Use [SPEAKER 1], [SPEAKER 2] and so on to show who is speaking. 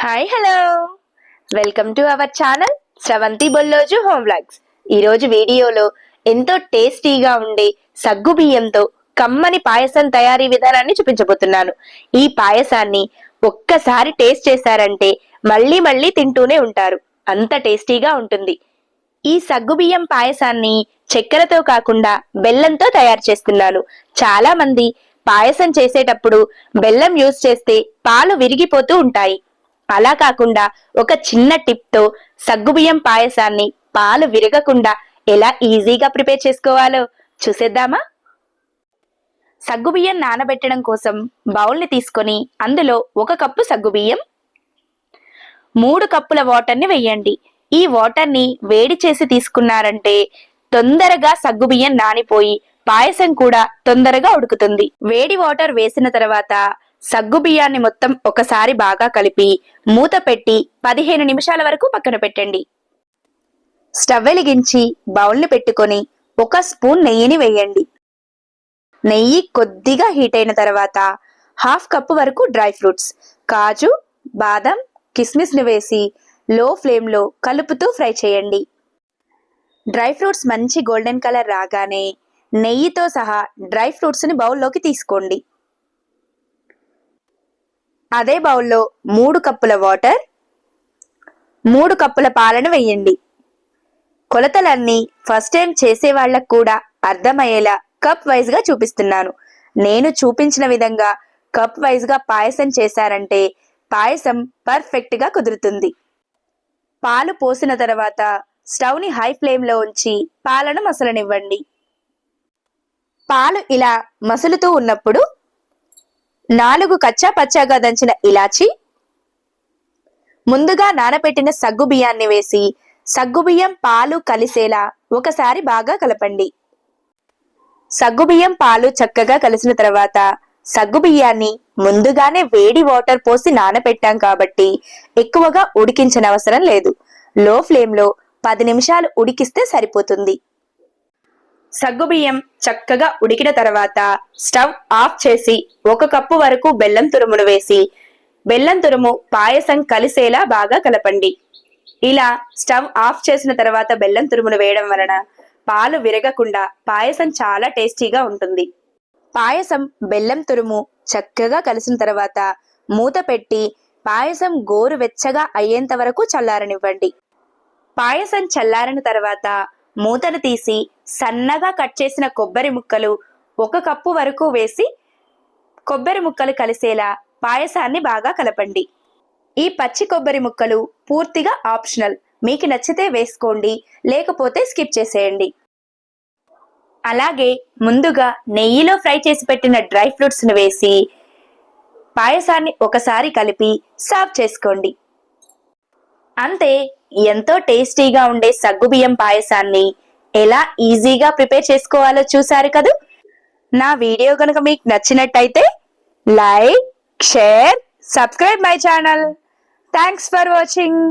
[SPEAKER 1] Hi hello welcome to our channel Sravanthi Bolloju home vlogs ఈరోజు వీడియోలో ఎంతో టేస్టీగా ఉండే సగ్గు బియ్యంతో కమ్మని పాయసం తయారీ విధానాన్ని చూపించబోతున్నాను. ఈ పాయసాన్ని ఒక్కసారి టేస్ట్ చేశారంటే మళ్ళీ మళ్ళీ తింటూనే ఉంటారు. అంత టేస్టీగా ఉంటుంది. ఈ సగ్గుబియ్యం పాయసాన్ని చక్కెరతో కాకుండా బెల్లంతో తయారు చేస్తున్నాను. చాలా మంది పాయసం చేసేటప్పుడు బెల్లం యూజ్ చేస్తే పాలు విరిగిపోతూ ఉంటాయి. అలా కాకుండా ఒక చిన్న టిప్తో సగ్గుబియ్యం పాయసాన్ని పాలు విరగకుండా ఎలా ఈజీగా ప్రిపేర్ చేసుకోవాలో చూసేద్దామా? సగ్గుబియ్యం నానబెట్టడం కోసం బౌల్ని తీసుకొని అందులో ఒక కప్పు సగ్గుబియ్యం మూడు కప్పుల వాటర్ని వేయండి. ఈ వాటర్ని వేడి చేసి తీసుకున్నారంటే తొందరగా సగ్గుబియ్యం నానిపోయి పాయసం కూడా తొందరగా ఉడుకుతుంది. వేడి వాటర్ వేసిన తర్వాత సగ్గు బియ్యాన్ని మొత్తం ఒకసారి బాగా కలిపి మూత పెట్టి పదిహేను నిమిషాల వరకు పక్కన పెట్టండి. స్టవ్ వెలిగించి బౌల్ని పెట్టుకొని ఒక స్పూన్ నెయ్యిని వేయండి. నెయ్యి కొద్దిగా హీట్ అయిన తర్వాత హాఫ్ కప్పు వరకు డ్రై ఫ్రూట్స్ కాజు బాదం కిస్మిస్ని వేసి లో ఫ్లేమ్లో కలుపుతూ ఫ్రై చేయండి. డ్రై ఫ్రూట్స్ మంచి గోల్డెన్ కలర్ రాగానే నెయ్యితో సహా డ్రై ఫ్రూట్స్ని బౌల్లోకి తీసుకోండి. అదే బౌల్లో మూడు కప్పుల వాటర్ మూడు కప్పుల పాలను వేయండి. కొలతలన్నీ ఫస్ట్ టైం చేసే వాళ్ళకు కూడా అర్థమయ్యేలా కప్ వైజ్గా చూపిస్తున్నాను. నేను చూపించిన విధంగా కప్ వైజ్గా పాయసం చేశారంటే పాయసం పర్ఫెక్ట్గా కుదురుతుంది. పాలు పోసిన తర్వాత స్టవ్ని హై ఫ్లేమ్లో ఉంచి పాలను మసలనివ్వండి. పాలు ఇలా మసులుతూ ఉన్నప్పుడు నాలుగు కచ్చా పచ్చాగా దంచిన ఇలాచి ముందుగా నానబెట్టిన సగ్గు బియ్యాన్ని వేసి సగ్గుబియ్యం పాలు కలిసేలా ఒకసారి బాగా కలపండి. సగ్గుబియ్యం పాలు చక్కగా కలిసిన తర్వాత సగ్గుబియ్యాన్ని ముందుగానే వేడి వాటర్ పోసి నానబెట్టాం కాబట్టి ఎక్కువగా ఉడికించనవసరం లేదు. లో ఫ్లేమ్లో పది నిమిషాలు ఉడికిస్తే సరిపోతుంది. సగ్గుబియ్యం చక్కగా ఉడికిన తర్వాత స్టవ్ ఆఫ్ చేసి ఒక కప్పు వరకు బెల్లం తురుమును వేసి బెల్లం తురుము పాయసం కలిసేలా బాగా కలపండి. ఇలా స్టవ్ ఆఫ్ చేసిన తర్వాత బెల్లం తురుమును వేయడం వలన పాలు విరగకుండా పాయసం చాలా టేస్టీగా ఉంటుంది. పాయసం బెల్లం తురుము చక్కగా కలిసిన తర్వాత మూత పెట్టి పాయసం గోరు వెచ్చగా అయ్యేంత వరకు చల్లారనివ్వండి. పాయసం చల్లారిన తర్వాత మూతను తీసి సన్నగా కట్ చేసిన కొబ్బరి ముక్కలు ఒక కప్పు వరకు వేసి కొబ్బరి ముక్కలు కలిసేలా పాయసాన్ని బాగా కలపండి. ఈ పచ్చి కొబ్బరి ముక్కలు పూర్తిగా ఆప్షనల్. మీకు నచ్చితే వేసుకోండి లేకపోతే స్కిప్ చేసేయండి. అలాగే ముందుగా నెయ్యిలో ఫ్రై చేసి పెట్టిన డ్రై ఫ్రూట్స్ను వేసి పాయసాన్ని ఒకసారి కలిపి సర్వ్ చేసుకోండి. అంతే ఎంతో టేస్టీగా ఉండే సగ్గుబియ్యం పాయసాన్ని ఎలా ఈజీగా ప్రిపేర్ చేసుకోవాలో చూసారు కదూ? నా వీడియో కనుక మీకు నచ్చినట్టయితే like share subscribe my channel. Thanks for watching.